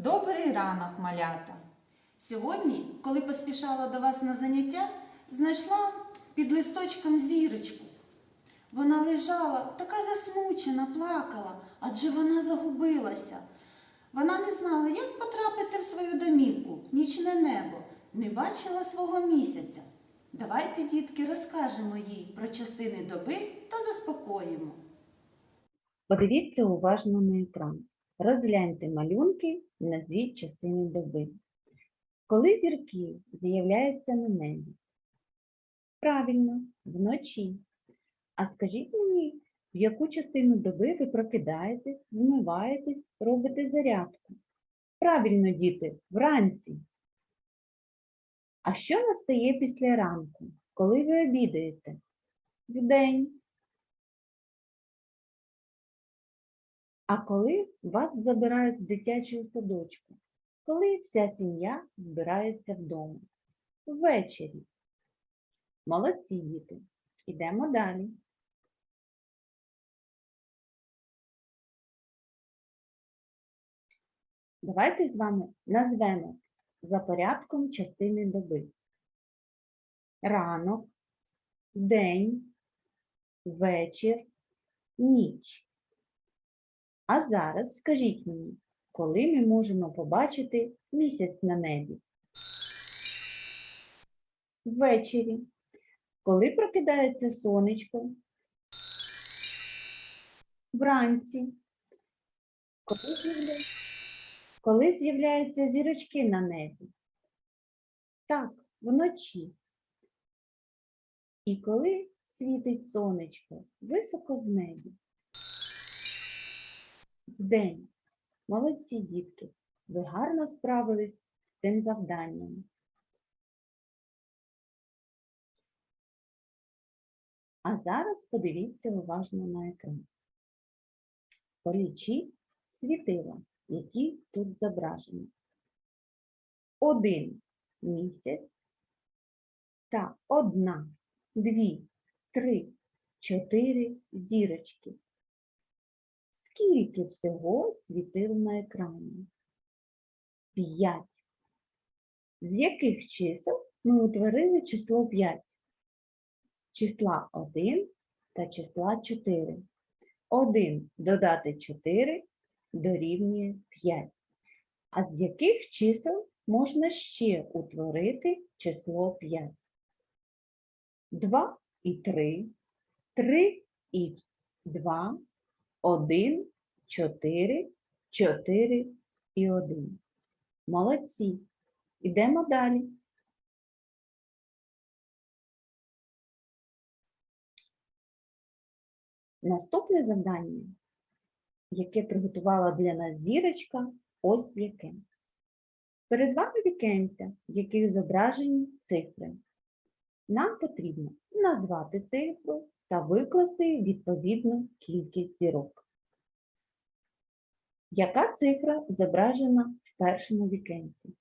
Добрий ранок, малята! Сьогодні, коли поспішала до вас на заняття, знайшла під листочком зірочку. Вона лежала, така засмучена, плакала, адже вона загубилася. Вона не знала, як потрапити в свою домівку, нічне небо, не бачила свого місяця. Давайте, дітки, розкажемо їй про частини доби та заспокоїмо. Подивіться уважно на екран. Розгляньте малюнки назвіть частини доби. Коли зірки з'являються на небі? Правильно, вночі. А скажіть мені, в яку частину доби ви прокидаєтесь, вмиваєтесь, робите зарядку? Правильно, діти, вранці. А що настає після ранку, коли ви обідаєте? Вдень. А коли вас забирають з дитячого садочку? Коли вся сім'я збирається вдома? Ввечері. Молодці діти. Ідемо далі. Давайте з вами назвемо за порядком частини доби. Ранок, день, вечір, ніч. А зараз скажіть мені, коли ми можемо побачити місяць на небі? Ввечері. Коли прокидається сонечко? Вранці. Коли з'явля- Коли з'являються зірочки на небі? Так, вночі. І коли світить сонечко високо в небі? День. Молодці, дітки. Ви гарно справились з цим завданням. А зараз подивіться уважно на екран. Полічіть світила, які тут зображені. Один місяць та одна, дві, три, чотири зірочки. Скільки всього світил на екрані? П'ять. З яких чисел ми утворили число 5? З числа 1 та числа 4. 1 додати 4 дорівнює 5. А з яких чисел можна ще утворити число 5? 2 і 3, 3 і 2, 1, 4, 4 і 1. Молодці. Ідемо далі. Наступне завдання, яке приготувала для нас зірочка, ось яке. Перед вами вікенця, в яких зображені цифри. Нам потрібно назвати цифру та викласти відповідну кількість зірок. Яка цифра зображена в першому вікенці?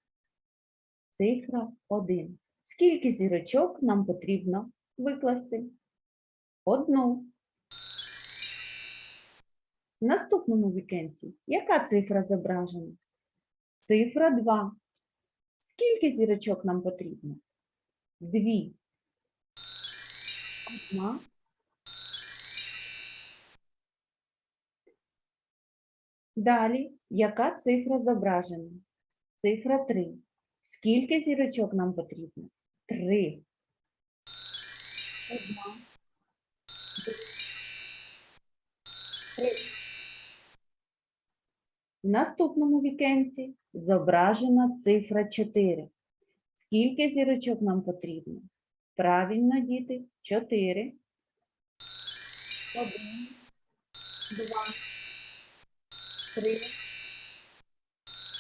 Цифра 1. Скільки зірочок нам потрібно викласти? Одну. В наступному вікенці яка цифра зображена? Цифра 2. Скільки зірочок нам потрібно? Дві. Одна. Далі, яка цифра зображена? Цифра 3. Скільки зірочок нам потрібно? Три. Одна. Дві. Три. В наступному вікенці зображена цифра 4. Скільки зірочок нам потрібно? Правильно, діти, 4. 1, 2, 3,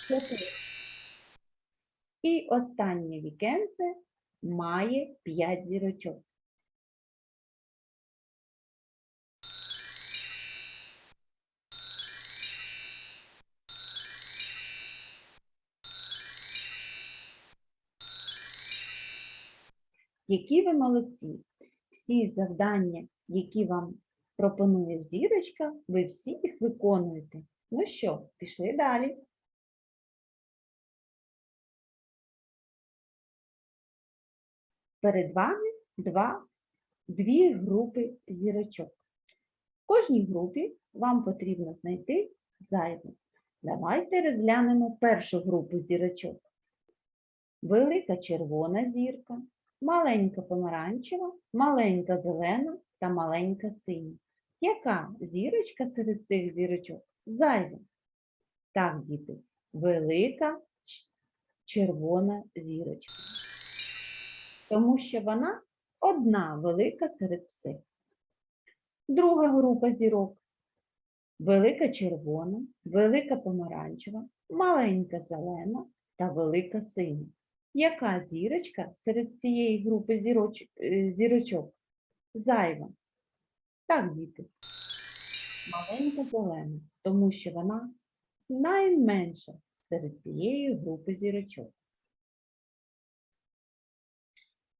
4. І останнє вікенце має 5 зірочок. Які ви молодці! Всі завдання, які вам пропонує зірочка, ви всі їх виконуєте. Ну що, пішли далі. Перед вами два, дві групи зірочок. В кожній групі вам потрібно знайти зайву. Давайте розглянемо першу групу зірочок. Велика червона зірка, маленька помаранчева, маленька зелена та маленька синя. Яка зірочка серед цих зірочок зайва? Так, діти, велика червона зірочка. Тому що вона одна велика серед всіх. Друга група зірок. Велика червона, велика помаранчева, маленька зелена та велика синя. Яка зірочка серед цієї групи зіроч... е, зірочок зайва? Так, діти. Маленька зелена, тому що вона найменша серед цієї групи зірочок.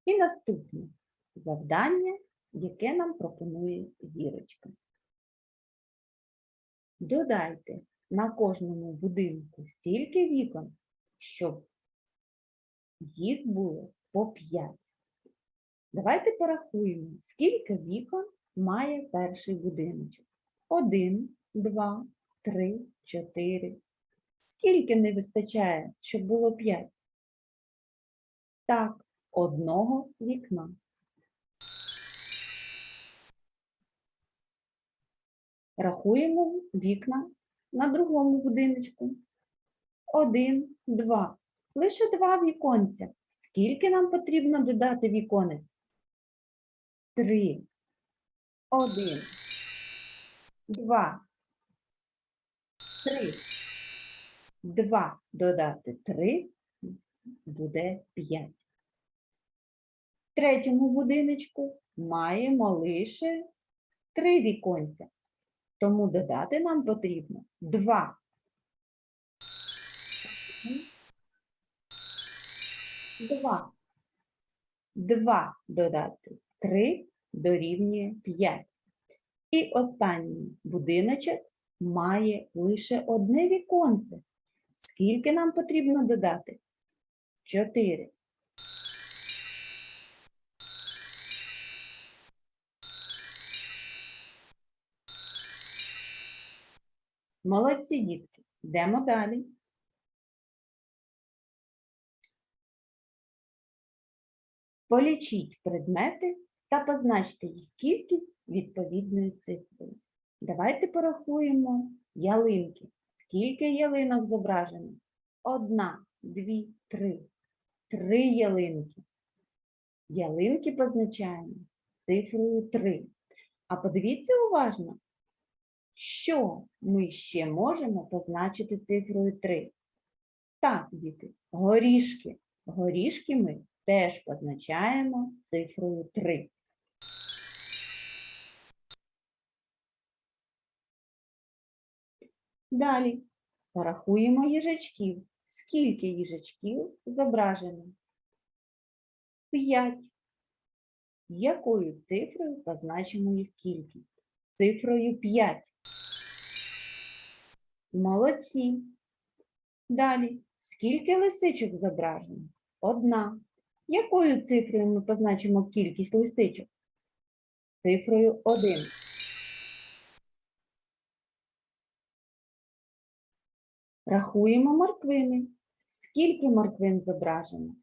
І наступне завдання, яке нам пропонує зірочка. Додайте на кожному будинку стільки вікон, щоб їх було по 5. Давайте порахуємо, скільки вікон має перший будиночок. Один, два, три, чотири. Скільки не вистачає, щоб було 5? Так, одного вікна. Рахуємо вікна на другому будиночку. Один, два. Лише два віконця. Скільки нам потрібно додати віконець? Три. Один. Два. Три. Два додати три буде п'ять. В третьому будиночку маємо лише три віконця. Тому додати нам потрібно два. Два. Два додати три дорівнює п'ять. І останній будиночок має лише одне віконце. Скільки нам потрібно додати? Чотири. Молодці, дітки. Йдемо далі. Полічіть предмети та позначте їх кількість відповідною цифрою. Давайте порахуємо ялинки. Скільки ялинок зображено? Одна, дві, три. Три ялинки. Ялинки позначаємо цифрою 3. А подивіться уважно, що ми ще можемо позначити цифрою 3. Так, діти, горішки. Горішки ми теж позначаємо цифрою 3. Далі порахуємо їжачків. Скільки їжачків зображено? 5. Якою цифрою позначимо їх кількість? Цифрою 5. Молодці. Далі. Скільки лисичок зображено? Одна. Якою цифрою ми позначимо кількість лисичок? Цифрою 1. Рахуємо морквини. Скільки морквин зображено?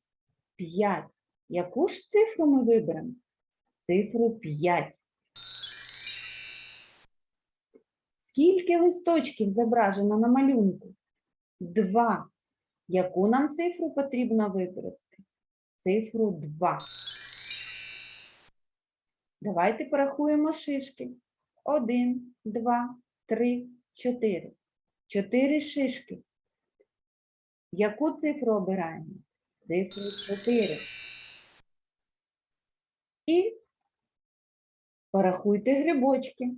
5. Яку ж цифру ми виберемо? Цифру 5. Скільки листочків зображено на малюнку? 2. Яку нам цифру потрібно вибрати? Цифру 2. Давайте порахуємо шишки. 1, 2, 3, 4. 4 шишки. Яку цифру обираємо? Цифру 4. І порахуйте грибочки.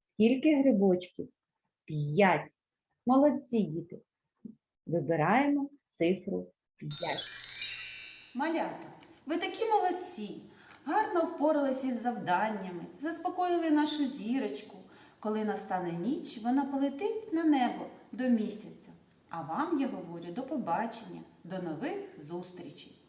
Скільки грибочків? 5. Молодці, діти. Вибираємо цифру 5. Малята, ви такі молодці, гарно впоралися із завданнями, заспокоїли нашу зірочку. Коли настане ніч, вона полетить на небо до місяця. А вам я говорю до побачення, до нових зустрічей.